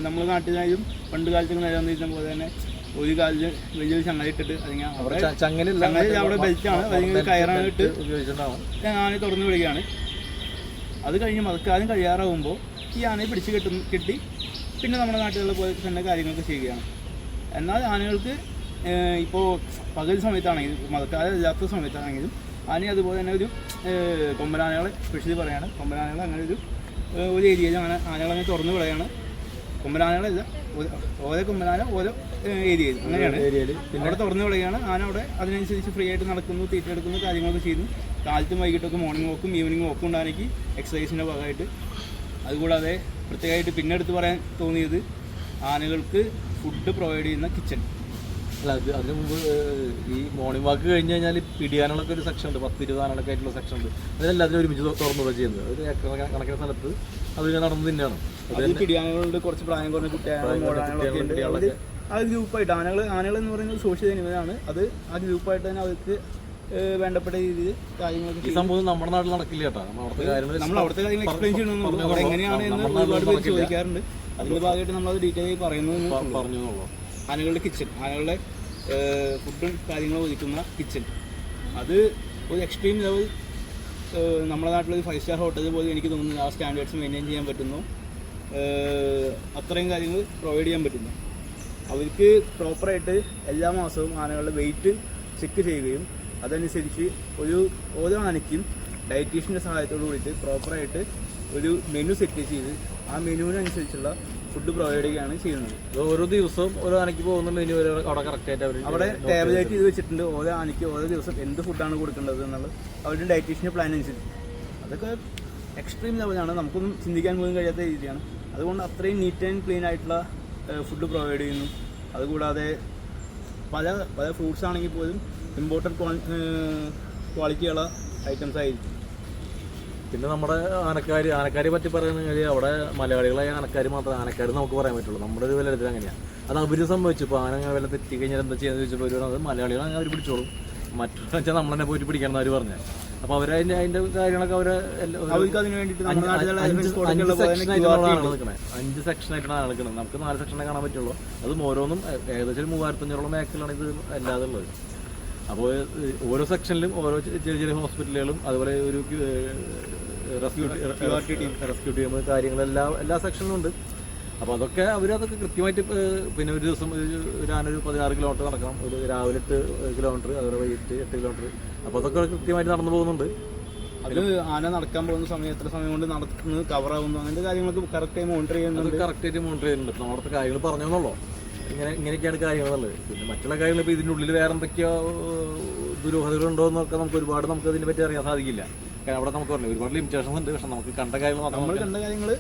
നമ്മുടെ നാട്ടിലായാലും പണ്ട് കാലത്ത് നിലനിന്നിരുന്ന പോലെ തന്നെ ഒരു കാലിൽ വലിയൊരു ചങ്ങല ഇട്ടിട്ട് അല്ലെങ്കിൽ അവിടെ ചങ്ങല അവിടെ ബെൽറ്റാണ് അല്ലെങ്കിൽ കയറാണ് ഇട്ട് ഉപയോഗിച്ചിട്ടുണ്ടാവും. ആനയെ തുറന്നു വിടുകയാണ്. അത് കഴിഞ്ഞ് മതക്കാലം കഴിയാറാവുമ്പോൾ ഈ ആനയെ പിടിച്ച് കിട്ടും കിട്ടി പിന്നെ നമ്മുടെ നാട്ടിലുള്ള പോലെ തന്നെ കാര്യങ്ങളൊക്കെ ചെയ്യുകയാണ്. എന്നാൽ ആനകൾക്ക് ഇപ്പോൾ പകൽ സമയത്താണെങ്കിലും മതക്കാലം ഇല്ലാത്ത സമയത്താണെങ്കിലും ആനയെ അതുപോലെ തന്നെ ഒരു കൊമ്പനാനകളെ സ്പെഷ്യലി പറയുകയാണ് കൊമ്പനാനകളെ അങ്ങനെ ഒരു ഒരു ഏരിയയിൽ അങ്ങനെ ആനകളങ്ങനെ തുറന്നു വിളയാണ് കുമ്പനാനകളില്ല. ഓരോ- കുമ്പനാന ഓരോ ഏരിയയിൽ. അങ്ങനെയാണ്. ഏരിയയിൽ. പിന്നെ അവിടെ തുറന്നു വിളയാണ് ആന അവിടെ അതിനനുസരിച്ച് ഫ്രീ ആയിട്ട് നടക്കുന്നു തീറ്റ എടുക്കുന്നു കാര്യങ്ങളൊക്കെ ചെയ്യുന്നു. കാലത്തും വൈകിട്ടൊക്കെ മോർണിംഗ് വോക്കും ഈവനിങ് വോക്കും ഉണ്ടാണെങ്കിൽ എക്സസൈസിന്റെ ഭാഗമായിട്ട്. അതുകൂടാതെ പ്രത്യേകമായിട്ട് പിന്നെ എടുത്ത് പറയാൻ തോന്നിയത് ആനകൾക്ക് ഫുഡ് പ്രൊവൈഡ് ചെയ്യുന്ന കിച്ചൺ അല്ല അത് അതിന് മുമ്പ് ഈ മോർണിംഗ് വാക്ക് കഴിഞ്ഞ് കഴിഞ്ഞാൽ പിടിയാനുള്ളൊക്കെ ഒരു സെക്ഷൻ ഉണ്ട്. പത്ത് ഇരുപത് ആനകളൊക്കെ ആയിട്ടുള്ള സെക്ഷൻ ഉണ്ട്. അതെല്ലാത്തിനും ഒരുമിച്ച് തു- തുറന്നു ചെയ്യുന്നത്. ഒരു ഏക്കർ കണക്കിന് സ്ഥലത്ത് ഞാൻ നടന്നു തന്നെയാണ്. അത് പിടിയാനകളുണ്ട് കുറച്ച് പ്രായം കുറഞ്ഞ കുട്ടികളൊക്കെ. ആ ഗ്രൂപ്പായിട്ട് ആനകൾ ആനകൾ എന്ന് പറയുന്നത് സോഷ്യൽ എനിമലാണ് അത് ആ ഗ്രൂപ്പായിട്ട് തന്നെ അവർക്ക് വേണ്ടപ്പെട്ട രീതിയിൽ കാര്യങ്ങളൊക്കെ ഈ സംഭവം നമ്മുടെ നാട്ടിൽ നടക്കില്ല കേട്ടോ. നമ്മൾ അവിടുത്തെ കാര്യങ്ങൾ എക്സ്പ്ലെയിൻ ചെയ്യണമെന്നുള്ളൂ എങ്ങനെയാണ് എന്ന് ഒരുപാട് പേര് ചോദിക്കാറുണ്ട്. അതിന്റെ ഭാഗമായിട്ട് നമ്മൾ അത് ഡീറ്റെയിൽ ആയി പറയുന്നു പറഞ്ഞു എന്നുള്ളൂ ആനകളുടെ കിച്ചൺ ആനകളുടെ ഫുഡും കാര്യങ്ങളും ഒരുക്കുന്ന കിച്ചൺ അത് ഒരു എക്സ്ട്രീം ലെവൽ നമ്മുടെ നാട്ടിലൊരു ഫൈവ് സ്റ്റാർ ഹോട്ടൽ പോലും എനിക്ക് തോന്നുന്നു ആ സ്റ്റാൻഡേർഡ്സ് മെയിന്റെയിൻ ചെയ്യാൻ പറ്റുന്നു. അത്രയും കാര്യങ്ങൾ പ്രൊവൈഡ് ചെയ്യാൻ പറ്റുന്നു. അവർക്ക് പ്രോപ്പറായിട്ട് എല്ലാ മാസവും ആനകളുടെ വെയിറ്റ് ചെക്ക് ചെയ്യുകയും അതനുസരിച്ച് ഒരു ഓരോ ആനയ്ക്കും ഡയറ്റീഷ്യന്റെ സഹായത്തോട് കൂടിയിട്ട് പ്രോപ്പറായിട്ട് ഒരു മെനു സെറ്റ് ചെയ്ത് ആ മെനുവിനനുസരിച്ചുള്ള ഫുഡ് പ്രൊവൈഡ് ചെയ്യുകയാണ് ചെയ്യുന്നത്. ഇത് ഓരോ ദിവസവും ഓരോ ആനയ്ക്ക് പോകുന്ന ഇനി വരെ അവിടെ കറക്റ്റ് ആയിട്ട് അവർ അവിടെ ടേബിളായിട്ട് ഇത് വെച്ചിട്ടുണ്ട്. ഓരോ ആനയ്ക്ക് ഓരോ ദിവസം എന്ത് ഫുഡാണ് കൊടുക്കേണ്ടത് എന്നുള്ളത് അവരുടെ ഡയറ്റീഷ്യന്റെ പ്ലാൻ അനുസരിച്ച്. അതൊക്കെ എക്സ്ട്രീം ലെവലാണ് നമുക്കൊന്നും ചിന്തിക്കാൻ പോലും കഴിയാത്ത രീതിയാണ്. അതുകൊണ്ട് അത്രയും നീറ്റ് ആൻഡ് ക്ലീൻ ആയിട്ടുള്ള ഫുഡ് പ്രൊവൈഡ് ചെയ്യുന്നു. അതുകൂടാതെ പല പല ഫ്രൂട്ട്സ് ആണെങ്കിൽ പോലും ഇമ്പോർട്ടന്റ് ക്വാളിറ്റിയുള്ള ഐറ്റംസ് ആയിരിക്കും. പിന്നെ നമ്മുടെ ആനക്കാരി ആനക്കാരെ പറ്റി പറയുകയാണെങ്കിൽ അവിടെ മലയാളികളായ ആനക്കാർ മാത്രമേ ആനക്കാർ നമുക്ക് പറയാൻ പറ്റുള്ളൂ. നമ്മുടെ ഒരു വിലത്തിൽ അങ്ങനെയാണ് അത് അവർ സംഭവിച്ചു. ഇപ്പോൾ ആന വില തെറ്റി കഴിഞ്ഞാൽ എന്താ ചെയ്യുന്നത് ചോദിച്ചപ്പോൾ അവർ അത് മലയാളികളാണ് അവർ പിടിച്ചോളും. മറ്റൊരു വെച്ചാൽ നമ്മൾ തന്നെ പോയിട്ട് പിടിക്കണം അവർ പറഞ്ഞു. അപ്പോൾ അവർ അതിന്റെ അതിന്റെ കാര്യങ്ങളൊക്കെ അവർ അഞ്ച് ആയിട്ടാണ് ഉണ്ട്. അഞ്ച് സെക്ഷൻ ആയിട്ടാണ് നിൽക്കുന്നത് നമുക്ക് നാല് സെക്ഷനെ കാണാൻ പറ്റുള്ളൂ. അതും ഓരോന്നും ഏകദേശം മൂവായിരത്തഞ്ഞൂറോളം മേഖലയാണ് ഇത് അല്ലാതെ ഉള്ളത്. അപ്പോൾ ഓരോ സെക്ഷനിലും ഓരോ ചെറിയ ചെറിയ ഹോസ്പിറ്റലുകളും അതുപോലെ ഒരു റെസ്ക്യൂ റെസ്ക്യൂ ടീം കാര്യങ്ങളെല്ലാം എല്ലാ സെക്ഷനിലും ഉണ്ട്. അപ്പോൾ അതൊക്കെ അവർ അതൊക്കെ കൃത്യമായിട്ട് പിന്നെ ഒരു ദിവസം ഒരു ഒരു ആന ഒരു പതിനാറ് കിലോമീറ്റർ നടക്കണം. ഒരു രാവിലെ എട്ട് കിലോമീറ്റർ അതുപോലെ വൈകിട്ട് എട്ട് കിലോമീറ്റർ അപ്പോൾ അതൊക്കെ കൃത്യമായിട്ട് നടന്നു പോകുന്നുണ്ട്. അത് ആന നടക്കാൻ പോകുന്ന സമയം എത്ര സമയം കൊണ്ട് നടക്കുന്നത് കവർ ആവുന്നു? അങ്ങനത്തെ കാര്യങ്ങളൊക്കെ കറക്റ്റായി മോണിറ്റർ ചെയ്യുന്നുണ്ട്. കറക്റ്റായിട്ട് മോണിറ്റർ ചെയ്യുന്നുണ്ട്. നമ്മുടെ കാര്യങ്ങൾ പറഞ്ഞെന്നുള്ളൂ ഇങ്ങനെ ഇങ്ങനെയൊക്കെയാണ് കാര്യങ്ങളുള്ളത് പിന്നെ മറ്റുള്ള കാര്യങ്ങൾ ഇപ്പോൾ ഇതിന്റെ ഉള്ളിൽ വേറെ എന്തൊക്കെയോ ദുരൂഹതകളുണ്ടോ എന്നൊക്കെ നമുക്ക് ഒരുപാട് നമുക്ക് അതിനെ പറ്റി അറിയാൻ സാധിക്കില്ല. കാരണം അവിടെ നമുക്ക് പറഞ്ഞു ഒരുപാട് ലിമിറ്റേഷൻസ് ഉണ്ട്. പക്ഷെ നമുക്ക് കണ്ട കാര്യങ്ങൾ നമ്മൾ കണ്ട കാര്യങ്ങൾ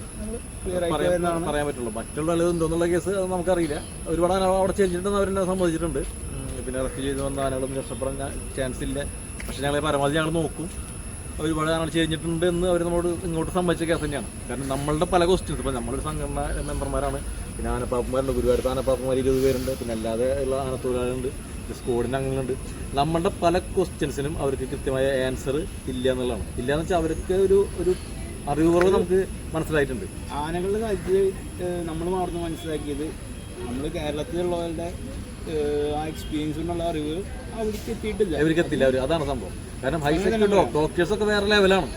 പറയാൻ പറ്റുള്ളൂ. മറ്റുള്ള ആളുകൾ ഉണ്ടോന്നുള്ള കേസ് അത് നമുക്കറിയില്ല. ഒരുപാട് ആനകൾ അവിടെ ചെല്ലിട്ടുണ്ടെന്ന് അവരെന്നെ സമ്മതിച്ചിട്ടുണ്ട്. ഉം, പിന്നെ റെസ്ക്യൂ ചെയ്ത് വന്ന ആനകളൊന്നും രക്ഷപ്പെടാൻ ചാൻസ് ഇല്ല. പക്ഷെ ഞങ്ങൾ പരമാവധി ഞങ്ങൾ നോക്കും. ഒരുപാട് ആനകൾ ചെയ്തിട്ടുണ്ട് എന്ന് അവർ നമ്മോട് ഇങ്ങോട്ട് സമ്മതിച്ച കേസ് തന്നെയാണ്. കാരണം നമ്മളുടെ പല ക്വസ്റ്റ്യൻസ് ഇപ്പം നമ്മളൊരു സംഘടന മെമ്പർമാരാണ്. പിന്നെ ആനപ്പാപ്പന്മാരുണ്ട് ഗുരുവായൂരത്ത് ആനപ്പാപ്പന്മാർ ഇരുപത് പേരുണ്ട്. പിന്നെ അല്ലാതെ ഉള്ള ആനത്തൊഴിലാളികളുണ്ട്. സ്കോഡിന്റെ അംഗങ്ങളുണ്ട് നമ്മളുടെ പല ക്വസ്റ്റ്യൻസിനും അവർക്ക് കൃത്യമായ ആൻസർ ഇല്ല എന്നുള്ളതാണ്. ഇല്ല എന്ന് വെച്ചാൽ അവർക്ക് ഒരു ഒരു അറിവുകൾ നമുക്ക് മനസ്സിലായിട്ടുണ്ട്. ആനകളുടെ കാര്യത്തിൽ നമ്മൾ മാറുന്ന മനസ്സിലാക്കിയത് നമ്മൾ കേരളത്തിലുള്ളവരുടെ ആ എക്സ്പീരിയൻസ് കൊണ്ടുള്ള അറിവ് അവർക്ക് എത്തിയിട്ടില്ല. അവർക്ക് എത്തില്ല അവർ അതാണ് സംഭവം. കാരണം ഹൈ ഡോക്ടേഴ്സ് ഒക്കെ വേറെ ലെവലാണ്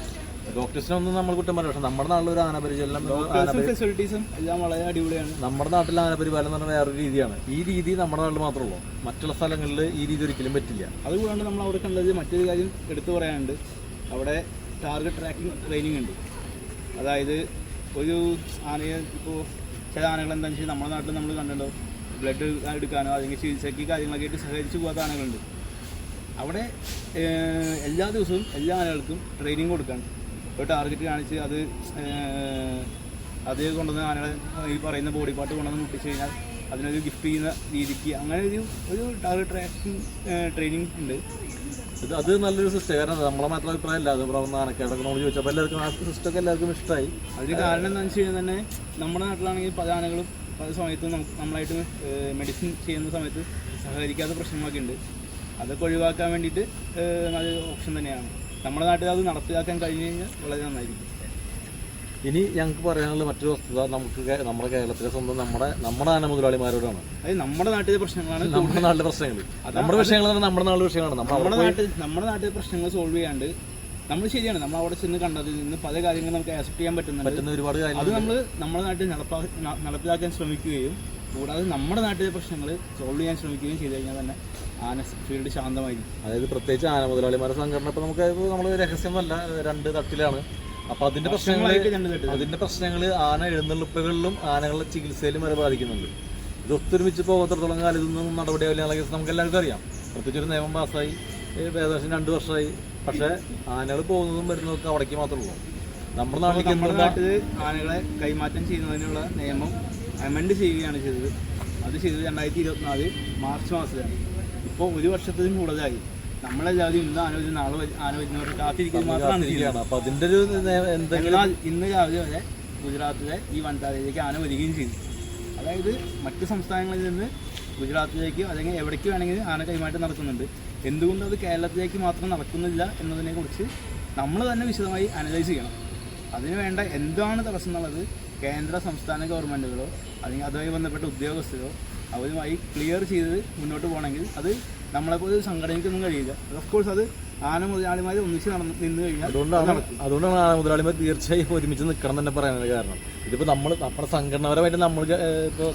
ഡോക്ടേഴ്സിനൊന്നും നമ്മൾ കുറ്റം പറയാം പക്ഷെ നമ്മുടെ നാട്ടിലൊരു ആനപരിചരണം ഫെസിലിറ്റീസും എല്ലാം വളരെ അടിപൊളിയാണ്. നമ്മുടെ നാട്ടിലെ ആനപരിപാലനം എന്ന് പറഞ്ഞാൽ വേറൊരു രീതിയാണ്. ഈ രീതി നമ്മുടെ നാട്ടിൽ മാത്രമേ ഉള്ളൂ. മറ്റുള്ള സ്ഥലങ്ങളിൽ ഈ രീതി ഒരിക്കലും പറ്റില്ല. അതുകൂടാണ്ട് നമ്മൾ അവിടെ കണ്ടത് മറ്റൊരു കാര്യം എടുത്തു പറയാനുണ്ട്. അവിടെ ടാർഗറ്റ് ട്രാക്കിംഗ് ട്രെയിനിങ് ഉണ്ട്. അതായത് ഒരു ആനയെ ഇപ്പോൾ ചില ആനകൾ എന്താണെന്ന് വെച്ചാൽ നമ്മുടെ നാട്ടിൽ നമ്മൾ കണ്ടല്ലോ ബ്ലഡ് എടുക്കാനോ അല്ലെങ്കിൽ ചികിത്സയ്ക്ക് കാര്യങ്ങളൊക്കെ ആയിട്ട് സഹകരിച്ച് പോകാത്ത ആനകളുണ്ട്. അവിടെ എല്ലാ ദിവസവും എല്ലാ ആനകൾക്കും ട്രെയിനിങ് കൊടുക്കാൻ ഒരു ടാർഗറ്റ് കാണിച്ച് അത് അതേ കൊണ്ടുവന്ന് ആനകളെ ഈ പറയുന്ന ബോഡി പാർട്ട് കൊണ്ടുവന്ന് മുട്ടിച്ച് കഴിഞ്ഞാൽ അതിനൊരു ഗിഫ്റ്റ് ചെയ്യുന്ന രീതിക്ക് അങ്ങനെ ഒരു ഒരു ടാർഗറ്റ് ട്രാക്കിംഗ് ട്രെയിനിങ് ഉണ്ട്. ഇത് അത് നല്ലൊരു സിസ്റ്റം കാരണം നമ്മളെ മാത്രം അഭിപ്രായം അല്ല അത് പ്രവർത്തന ആനക്കേടൊക്കെ നമ്മൾ ചോദിച്ചപ്പോൾ എല്ലാവർക്കും ആ സിസ്റ്റമൊക്കെ എല്ലാവർക്കും ഇഷ്ടമായി അതിന് കാരണം എന്താണെന്ന് വെച്ച് കഴിഞ്ഞാൽ തന്നെ നമ്മുടെ നാട്ടിലാണെങ്കിൽ പല ആനകളും പല സമയത്തും നമുക്ക് നമ്മളായിട്ട് മെഡിസിൻ ചെയ്യുന്ന സമയത്ത് സഹകരിക്കാത്ത പ്രശ്നങ്ങളൊക്കെ ഉണ്ട്. അതൊക്കെ ഒഴിവാക്കാൻ വേണ്ടിയിട്ട് നല്ല നല്ലൊരു ഓപ്ഷൻ തന്നെയാണ്. നമ്മുടെ നാട്ടിൽ അത് നടപ്പിലാക്കാൻ കഴിഞ്ഞു കഴിഞ്ഞാൽ വളരെ നന്നായിരിക്കും. ഇനി ഞങ്ങൾക്ക് പറയാനുള്ള മറ്റൊരു വസ്തുത നമുക്ക് നമ്മുടെ കേരളത്തിലെ സ്വന്തം നമ്മുടെ നമ്മുടെ ആന മുതലാളിമാരോടാണ്. അതായത് നമ്മുടെ നാട്ടിലെ പ്രശ്നങ്ങളാണ് നമ്മുടെ നാട്ടിലെ പ്രശ്നങ്ങൾ. നമ്മുടെ വിഷയങ്ങൾ നമ്മുടെ നാട്ടിലെ വിഷയമാണ് നമ്മുടെ നാട്ടിൽ നമ്മുടെ നാട്ടിലെ പ്രശ്നങ്ങൾ സോൾവ് ചെയ്യാണ്ട് നമ്മൾ ശരിയാണ്. നമ്മൾ അവിടെ ചെന്ന് കണ്ടതിൽ നിന്ന് പല കാര്യങ്ങളും നമുക്ക് ആക്സെപ്റ്റ് ചെയ്യാൻ പറ്റുന്നുണ്ട്. പറ്റുന്ന ഒരുപാട് കാര്യങ്ങൾ അത് നമ്മൾ നമ്മുടെ നാട്ടിൽ നടപ്പാ ന- നടപ്പിലാക്കാൻ ശ്രമിക്കുകയും കൂടാതെ നമ്മുടെ നാട്ടിലെ പ്രശ്നങ്ങൾ സോൾവ് ചെയ്യാൻ ശ്രമിക്കുകയും ചെയ്തു കഴിഞ്ഞാൽ തന്നെ ആന ഫീൽഡ് ശാന്തമായിരിക്കും. അതായത് പ്രത്യേകിച്ച് ആന മുതലാളിമാരുടെ സംഘടന ഇപ്പൊ നമുക്ക് നമ്മൾ രഹസ്യമല്ല രണ്ട് തട്ടിലാണ്. അപ്പൊ അതിന്റെ പ്രശ്നങ്ങൾ അതിന്റെ പ്രശ്നങ്ങൾ ആന എഴുന്നള്ളിപ്പുകളിലും ആനകളുടെ ചികിത്സയിലും വരെ ബാധിക്കുന്നുണ്ട്. ഇത് ഒത്തൊരുമിച്ച് പോകത്തിടത്തോളം കാലം ഇതൊന്നും നടപടിയാവില്ല കേസ് നമുക്ക് എല്ലാവർക്കും അറിയാം. പ്രത്യേകിച്ച് ഒരു നിയമം പാസ്സായി ഏകദേശം രണ്ട് വർഷമായി പക്ഷെ ആനകൾ പോകുന്നതും വരുന്നതൊക്കെ അവിടേക്ക് മാത്രമേ ഉള്ളൂ. നമ്മുടെ നാട്ടിൽ ആനകളെ കൈമാറ്റം ചെയ്യുന്നതിനുള്ള നിയമം അമെൻഡ് ചെയ്യുകയാണ് ചെയ്തത്. അത് ചെയ്തത് രണ്ടായിരത്തി ഇരുപത്തിനാല് മാർച്ച് മാസത്തിലാണ്. ഇപ്പോൾ ഒരു വർഷത്തിന് കൂടുതലായി. നമ്മളെല്ലാവരും ഇന്ന് ആലോചിച്ച് നാളെ ആലോചിക്കുന്നവർ കാത്തിരിക്കുന്നത് മാത്രമാണ് അതിന്റെ ഒരു എന്തെങ്കിലും എന്നാൽ ഇന്ന് രാവിലെ വരെ ഗുജറാത്തിലെ ഈ വൻതാരയിലേക്ക് ആന വരികയും ചെയ്തു. അതായത് മറ്റു സംസ്ഥാനങ്ങളിൽ നിന്ന് ഗുജറാത്തിലേക്ക് അല്ലെങ്കിൽ എവിടേക്ക് വേണമെങ്കിലും ആന കൈമാറ്റം നടക്കുന്നുണ്ട്. എന്തുകൊണ്ട് അത് കേരളത്തിലേക്ക് മാത്രം നടക്കുന്നില്ല എന്നതിനെ കുറിച്ച് നമ്മൾ തന്നെ വിശദമായി അനലൈസ് ചെയ്യണം. അതിന് വേണ്ട എന്താണ് തടസ്സം എന്നുള്ളത് കേന്ദ്ര സംസ്ഥാന ഗവൺമെന്റുകളോ അല്ലെങ്കിൽ അതുമായി ബന്ധപ്പെട്ട ഉദ്യോഗസ്ഥരോ അവരുമായി ക്ലിയർ ചെയ്ത് മുന്നോട്ട് പോകണമെങ്കിൽ അത് നമ്മളെപ്പോലെ ഒരു സംഘടനയ്ക്കൊന്നും കഴിയില്ല. ഓഫ് കോഴ്സ് അത് ആന മുതലാളിമാർ ഒന്നിച്ച് നടന്ന് നിന്ന് കഴിഞ്ഞാൽ അതുകൊണ്ടാണ് അതുകൊണ്ടാണ് ആന മുതലാളിമാർ തീർച്ചയായും ഒരുമിച്ച് നിൽക്കണം തന്നെ പറയാനുള്ള കാരണം ഇതിപ്പോൾ നമ്മൾ നമ്മുടെ സംഘടനപരമായിട്ട് നമ്മൾ ഇപ്പോൾ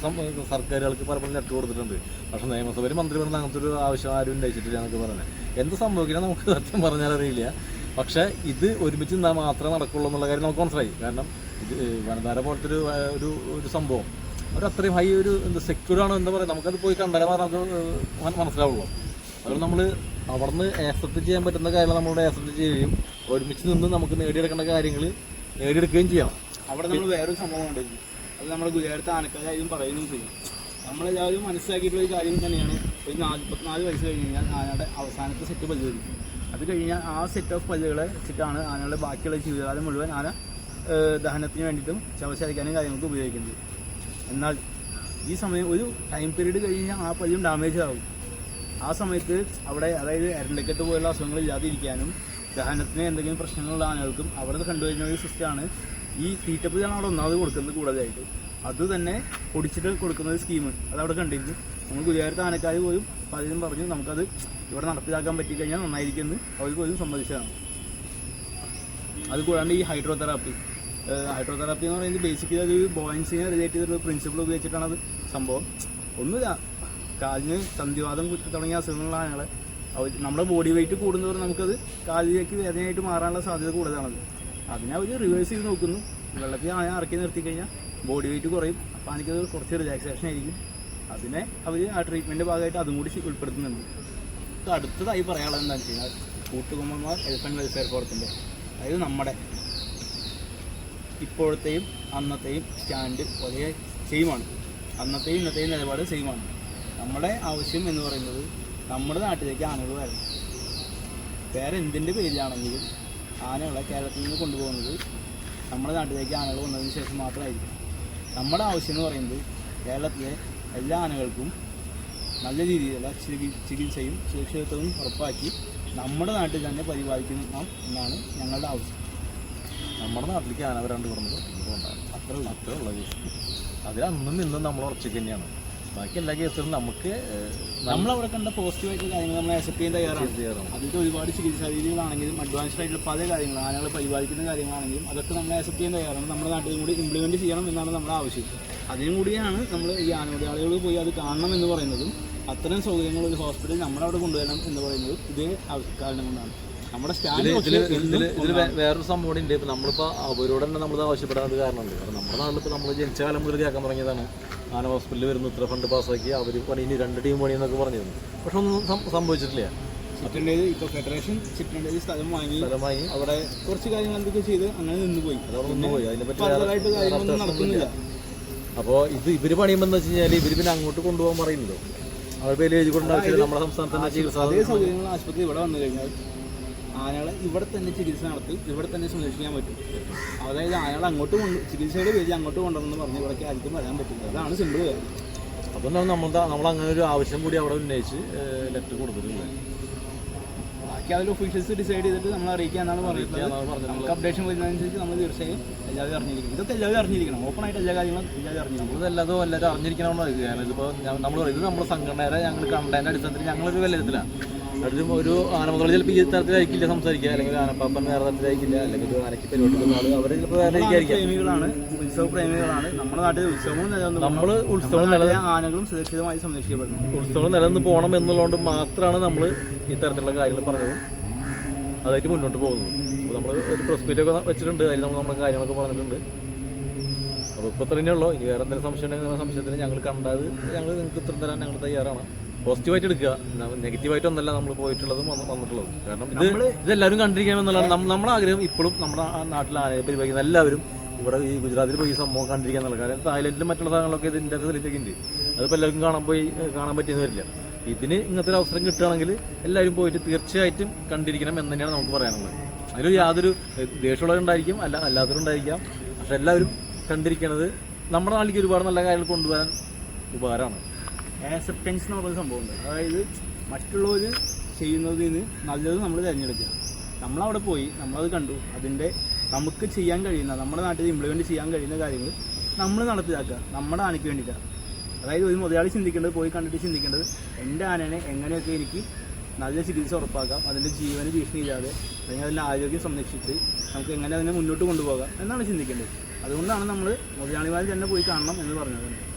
സർക്കാരുകൾക്ക് പലപ്പോഴും ലെറ്റർ കൊടുത്തിട്ടുണ്ട്. പക്ഷേ നിയമസഭയിൽ മന്ത്രി പറഞ്ഞ അങ്ങനത്തെ ഒരു ആവശ്യം ആരും ഉന്നയിച്ചിട്ടില്ല എന്നൊക്കെ പറയുന്നത് എന്ത് സംഭവിക്കണം നമുക്ക് സത്യം പറഞ്ഞാൽ അറിയില്ല. പക്ഷേ ഇത് ഒരുമിച്ച് നിന്നാൽ മാത്രമേ നടക്കുള്ളൂ എന്നുള്ള കാര്യം നമുക്ക് മനസ്സിലായി. കാരണം ഇത് വനധാര പോലത്തെ ഒരു ഒരു സംഭവം. അവർ അത്രയും ഹൈ ഒരു എന്താ സെക്യൂർ ആണ് എന്താ പറയുക നമുക്കത് പോയി കണ്ടാലേ നമുക്ക് മനസ്സിലാവുള്ളൂ. അതുകൊണ്ട് നമ്മൾ അവിടുന്ന് ആക്സെപ്റ്റ് ചെയ്യാൻ പറ്റുന്ന കാര്യങ്ങൾ നമ്മളോട് ആക്സെപ്റ്റ് ചെയ്യുകയും ഒരുമിച്ച് നിന്ന് നമുക്ക് നേടിയെടുക്കേണ്ട കാര്യങ്ങൾ നേടിയെടുക്കുകയും ചെയ്യണം. അവിടെ നമ്മൾ വേറൊരു സംഭവം കണ്ടിരുന്നു അത് നമ്മുടെ ഗുജറാത്ത് ആനക്കാരും പറയുകയും ചെയ്യും. നമ്മളെല്ലാവരും മനസ്സിലാക്കിയിട്ടുള്ള ഒരു കാര്യം തന്നെയാണ്. ഒരു നാൽപ്പത്തിനാല് വയസ്സ് കഴിഞ്ഞ് കഴിഞ്ഞാൽ ആനയുടെ അവസാനത്തെ സെറ്റ് പല്ല് വരും അത് കഴിഞ്ഞാൽ ആ സെറ്റ് ഓഫ് പല്ലുകളെ വെച്ചിട്ടാണ് ആനകളുടെ ബാക്കിയുള്ള ജീവിതകാലം മുഴുവൻ ആന ദഹനത്തിന് വേണ്ടിയിട്ടും ശവശാലിക്കാനും കാര്യങ്ങൾക്ക് ഉപയോഗിക്കുന്നത്. എന്നാൽ ഈ സമയം ഒരു ടൈം പീരീഡ് കഴിഞ്ഞാൽ ആ പല്ലും ഡാമേജ് ആകും ആ സമയത്ത് അവിടെ അതായത് അരണ്ടക്കെട്ട് പോലുള്ള അസുഖങ്ങൾ ഇല്ലാതിരിക്കാനും ദഹനത്തിന് എന്തെങ്കിലും പ്രശ്നങ്ങളുള്ള ആനകൾക്കും അവിടെ കണ്ടുവരുന്ന ഒരു സിസ്റ്റമാണ് ഈ തീറ്റപ്പുലാണ് അവിടെ ഒന്നാമത് കൊടുക്കുന്നത് കൂടുതലായിട്ട്. അത് തന്നെ പൊടിച്ചിട്ട് കൊടുക്കുന്ന ഒരു സ്കീം അത് അവിടെ കണ്ടിരുന്നു. നമ്മൾ ഗുരുവായൂരത്തെ ആനക്കാർ പോലും പലരും പറഞ്ഞു നമുക്കത് ഇവിടെ നടപ്പിലാക്കാൻ പറ്റിക്കഴിഞ്ഞാൽ നന്നായിരിക്കുമെന്ന് അവർ പോലും സമ്മതിച്ചതാണ്. അത് കൂടാണ്ട് ഈ ഹൈഡ്രോതെറാപ്പി ഹൈഡ്രോതെറാപ്പി എന്ന് പറയുന്നത് ബേസിക്കലി അത് ബോയിൻസിനെ റിലേറ്റ് ചെയ്തൊരു പ്രിൻസിപ്പിൾ ഉപയോഗിച്ചിട്ടാണ് അത് സംഭവം. ഒന്നുമില്ല. കാലിന് സന്ധിവാദം തുടങ്ങിയ അസുഖങ്ങളാണ് അവർ നമ്മുടെ ബോഡി വെയിറ്റ് കൂടുന്നവർ നമുക്കത് കാലിലേക്ക് വേദനയായിട്ട് മാറാനുള്ള സാധ്യത കൂടുതലാണത്. അതിനെ അവർ റിവേഴ്സ് ചെയ്ത് നോക്കുന്നു. വെള്ളത്തിൽ ആന ഇറക്കി നിർത്തി കഴിഞ്ഞാൽ ബോഡി വെയിറ്റ് കുറയും. അപ്പോൾ എനിക്കത് കുറച്ച് റിലാക്സേഷൻ ആയിരിക്കും. അതിനെ അവർ ആ ട്രീറ്റ്മെന്റ് ഭാഗമായിട്ട് അതും കൂടി ഉൾപ്പെടുത്തുന്നുണ്ട്. അടുത്തതായി പറയാനുള്ളത് എന്താണെന്ന് വെച്ച് കഴിഞ്ഞാൽ കൂട്ടുകുമ്പന്മാർ ആൻഡ് വെൽഫെയർ ഫോറത്തിന്റെ അതായത് നമ്മുടെ ഇപ്പോഴത്തെയും അന്നത്തെയും സ്റ്റാൻഡ് ഒരേ സെയിമാണ്. അന്നത്തെയും ഇന്നത്തെയും നിലപാട് സെയിമാണ്. നമ്മുടെ ആവശ്യം എന്ന് പറയുന്നത് നമ്മുടെ നാട്ടിലേക്ക് ആനകൾ വരണം വേറെ എന്തിന്റെ പേരിലാണെങ്കിലും ആനകളെ കേരളത്തിൽ നിന്ന് കൊണ്ടുപോകുന്നത് നമ്മുടെ നാട്ടിലേക്ക് ആനകൾ വന്നതിന് ശേഷം മാത്രമായിരിക്കും. നമ്മുടെ ആവശ്യം എന്ന് പറയുന്നത് കേരളത്തിലെ എല്ലാ ആനകൾക്കും നല്ല രീതിയിലുള്ള ചികി- ചികിത്സയും സുരക്ഷിതത്വവും ഉറപ്പാക്കി നമ്മുടെ നാട്ടിൽ തന്നെ പരിപാലിക്കണം എന്നാണ് ഞങ്ങളുടെ ആവശ്യം. നമ്മുടെ നാട്ടിലേക്ക് ആന വരാണ്ട് പറഞ്ഞത് എന്തുകൊണ്ടാണ് അത്ര അത്രേ ഉള്ള. കേസ് അതിൽ അന്നും ഇന്നും നമ്മൾ ഉറച്ചൊക്കെ തന്നെയാണ്. ബാക്കി എല്ലാ കേസുകളും നമുക്ക് നമ്മൾ അവിടെ കണ്ട പോസിറ്റീവായിട്ടുള്ള കാര്യങ്ങൾ നമ്മൾ അക്സെപ്റ്റ് ചെയ്യാൻ തയ്യാറാണ്. അതിൽ ഒരുപാട് ചികിത്സാ രീതികളാണെങ്കിലും അഡ്വാൻസ്ഡ് ആയിട്ടുള്ള പല കാര്യങ്ങളും ആനകൾ പരിപാലിക്കുന്ന കാര്യങ്ങളാണെങ്കിലും അതൊക്കെ നമ്മൾ അക്സെപ്റ്റ് ചെയ്യാൻ തയ്യാറാണ്. നമ്മുടെ നാട്ടിലും കൂടി ഇംപ്ലിമെന്റ് ചെയ്യണം എന്നാണ് നമ്മുടെ ആവശ്യം. അതിനും കൂടിയാണ് നമ്മൾ ഈ ആനമലയാളികൾ പോയി അത് കാണണം എന്ന് പറയുന്നതും അത്തരം സൗകര്യങ്ങൾ ഒരു ഹോസ്പിറ്റൽ നമ്മളവിടെ കൊണ്ടുവരണം എന്ന് പറയുന്നത് ഇതേ ആവശ്യ- കാരണം കൊണ്ടാണ്. ഇതിൽ വേറൊരു സംഭവം കൂടി ഉണ്ട് ഇപ്പം നമ്മളിപ്പോൾ അവരോട് തന്നെ നമ്മൾ ആവശ്യപ്പെടാത്ത കാരണമുണ്ട്. കാരണം നമ്മുടെ നാട്ടിലിപ്പോൾ നമ്മൾ ജനിച്ച കാലം മുതൽ കേൾക്കാൻ തുടങ്ങിയതാണ്. ആന ഹോസ്പിറ്റലിൽ വരുന്നു ഇത്ര ഫണ്ട് പാസ്സാക്കി അവർ പണി ഇനി രണ്ട് ടീം പണി എന്നൊക്കെ പറഞ്ഞിരുന്നു. പക്ഷെ ഒന്നും സംഭവിച്ചിട്ടില്ല. ഇപ്പോൾ ഫെഡറേഷൻ ചിറ്റണ്ടേത് സ്ഥലം വാങ്ങി ഫലമായി അവിടെ കുറച്ച് കാര്യങ്ങൾ എന്തൊക്കെ ചെയ്ത് അങ്ങനെ നിന്ന് പോയി അതവിടെ പോയി അതിനെപ്പറ്റി നടക്കുന്നില്ല. അപ്പോൾ ഇത് ഇവർ പണിയുമ്പോൾ എന്ന് വെച്ച് കഴിഞ്ഞാൽ ഇവർ പിന്നെ അങ്ങോട്ട് കൊണ്ടുപോകാൻ പറയുന്നുണ്ടോ. അവർ പേര് എഴുതി ആവശ്യമില്ല നമ്മുടെ സംസ്ഥാനത്ത് ചികിത്സ അതേ സൗകര്യങ്ങൾ ആശുപത്രി ഇവിടെ വന്നു കഴിഞ്ഞാൽ ആനകളെ ഇവിടെ തന്നെ ചികിത്സ നടത്തി ഇവിടെ തന്നെ സംരക്ഷിക്കാൻ പറ്റും. അതായത് ആനകളെ അങ്ങോട്ട് കൊണ്ട് ചികിത്സയുടെ പേര് അങ്ങോട്ട് കൊണ്ടുവന്നു പറഞ്ഞ് ഇവിടേക്ക് ആർക്കും വരാൻ പറ്റില്ല. അതാണ് സിമ്പിൾ കാര്യം. അപ്പം നമ്മൾ നമ്മൾ അങ്ങനെ ഒരു ആവശ്യം കൂടി അവിടെ ഉന്നയിച്ച് ലെറ്റർ കൊടുത്തിട്ടില്ല ബാക്കി അതിൽ ഒഫീഷ്യൽസ് ഡിസൈഡ് ചെയ്തിട്ട് നമ്മൾ പറയുന്നത് എന്നാണ് പറയുന്നത് നമുക്ക് അപ്ഡേഷൻ വരുന്നതനുസരിച്ച് നമ്മൾ തീർച്ചയായും എല്ലാവരും അറിഞ്ഞിരിക്കണം. ഇതൊക്കെ എല്ലാവരും അറിഞ്ഞിരിക്കണം. ഓപ്പൺ ആയിട്ട് എല്ലാ കാര്യങ്ങളും എല്ലാവരും അറിഞ്ഞിരിക്കണം. എല്ലാതും എല്ലാവരും അറിഞ്ഞിരിക്കണമെന്ന് പറയുകയാണ്. ഇതിപ്പോൾ നമ്മൾ ഇത് നമ്മുടെ സംഘടനയുടെ ഞങ്ങൾ കണ്ടതിന്റെ അടിസ്ഥാനത്തിൽ ഞങ്ങളൊരു വിലയിരുത്തലാണ് ഒരു ആന മുതൽ ചിലപ്പോൾ ഈ തരത്തിലായിരിക്കില്ല സംസാരിക്കുക അല്ലെങ്കിൽ ആനപ്പാപ്പൻ വേറെ തരത്തിലായിരിക്കില്ല അല്ലെങ്കിൽ ഒരു ആനയ്ക്ക് പരിപാടിക്കുന്ന ആൾ അവർ ചിലപ്പോൾ വേറെ പ്രേമികളാണ് ഉത്സവ പ്രേമികളാണ്. നമ്മുടെ നാട്ടിൽ ഉത്സവവും നിലനിന്ന് നമ്മൾ ഉത്സവം നമ്മുടെ ആനകളും സുരക്ഷിതമായി സംരക്ഷിക്കപ്പെടുന്നു. ഉത്സവം നിലനിന്ന് പോകണം എന്നുള്ളതുകൊണ്ട് മാത്രമാണ് നമ്മൾ ഈ തരത്തിലുള്ള കാര്യങ്ങൾ പറഞ്ഞത്. അതായിട്ട് മുന്നോട്ട് പോകുന്നത്. അപ്പോൾ നമ്മൾ ഒരു പ്രസ് മീറ്റൊക്കെ വെച്ചിട്ടുണ്ട് അതിൽ നമ്മൾ നമ്മുടെ കാര്യങ്ങളൊക്കെ പറഞ്ഞിട്ടുണ്ട്. അപ്പോൾ ഇപ്പോൾ തന്നെയുള്ളൂ ഇനി വേറെ എന്തെങ്കിലും സംശയം ഉണ്ടെങ്കിൽ സംശയത്തിന് ഞങ്ങൾ കണ്ടത് ഞങ്ങൾ നിങ്ങൾക്ക് ഉത്തരം തരാൻ ഞങ്ങൾ തയ്യാറാണ്. പോസിറ്റീവായിട്ട് എടുക്കുക. നെഗറ്റീവായിട്ടൊന്നല്ല നമ്മൾ പോയിട്ടുള്ളതും വന്ന് വന്നിട്ടുള്ളതും. കാരണം ഇത് ഇതെല്ലാവരും കണ്ടിരിക്കണമെന്നുള്ളതാണ് നമ്മുടെ ആഗ്രഹം ഇപ്പോഴും നമ്മുടെ ആ നാട്ടിൽ ആനയെ പരിപാലിക്കുന്ന എല്ലാവരും ഇവിടെ ഈ ഗുജറാത്തിൽ പോയി ഈ സംഭവം കണ്ടിരിക്കാൻ എന്നുള്ള കാര്യം തായ്ലൻഡിലും മറ്റുള്ള സ്ഥലങ്ങളൊക്കെ ഇതിന്റെ ഫെസിലിറ്റിയൊക്കെ ഉണ്ട്. അതിപ്പോൾ എല്ലാവർക്കും കാണാൻ പോയി കാണാൻ പറ്റിയെന്ന് വരില്ല. ഇതിന് ഇങ്ങനത്തെ ഒരു അവസരം കിട്ടുകയാണെങ്കിൽ എല്ലാവരും പോയിട്ട് തീർച്ചയായിട്ടും കണ്ടിരിക്കണം എന്ന് തന്നെയാണ് നമുക്ക് പറയാനുള്ളത്. അതിൽ യാതൊരു ദേഷ്യമുള്ളവരുണ്ടായിരിക്കും അല്ല അല്ലാത്തവരുണ്ടായിരിക്കാം പക്ഷെ എല്ലാവരും കണ്ടിരിക്കണത് നമ്മുടെ നാട്ടിലേക്ക് ഒരുപാട് നല്ല കാര്യങ്ങൾ കൊണ്ടുവരാൻ ഉപകാരമാണ്. ആക്സെപ്റ്റൻസ് എന്ന് പറയുന്ന സംഭവമുണ്ട് അതായത് മറ്റുള്ളവർ ചെയ്യുന്നതിൽ നിന്ന് നല്ലത് നമ്മൾ തിരഞ്ഞെടുക്കുക. നമ്മളവിടെ പോയി നമ്മളത് കണ്ടു. അതിന്റെ നമുക്ക് ചെയ്യാൻ കഴിയുന്ന നമ്മുടെ നാട്ടിൽ ഇംപ്ലിമെന്റ് ചെയ്യാൻ കഴിയുന്ന കാര്യങ്ങൾ നമ്മൾ നടപ്പിലാക്കുക നമ്മുടെ ആനയ്ക്ക് വേണ്ടിയിട്ടാണ് അതായത് ഒരു മുതലാളി ചിന്തിക്കേണ്ടത് പോയി കണ്ടിട്ട് ചിന്തിക്കേണ്ടത് എന്റെ ആനേനെ എങ്ങനെയൊക്കെ എനിക്ക് നല്ല ചികിത്സ ഉറപ്പാക്കാം അതിന്റെ ജീവന് ഭീഷണി ഇല്ലാതെ അല്ലെങ്കിൽ അതിന്റെ ആരോഗ്യം സംരക്ഷിച്ച് നമുക്ക് എങ്ങനെ അതിനെ മുന്നോട്ട് കൊണ്ടുപോകാം എന്നാണ് ചിന്തിക്കേണ്ടത്. അതുകൊണ്ടാണ് നമ്മൾ മുതലാളിമാർ തന്നെ പോയി കാണണം എന്ന് പറഞ്ഞത്.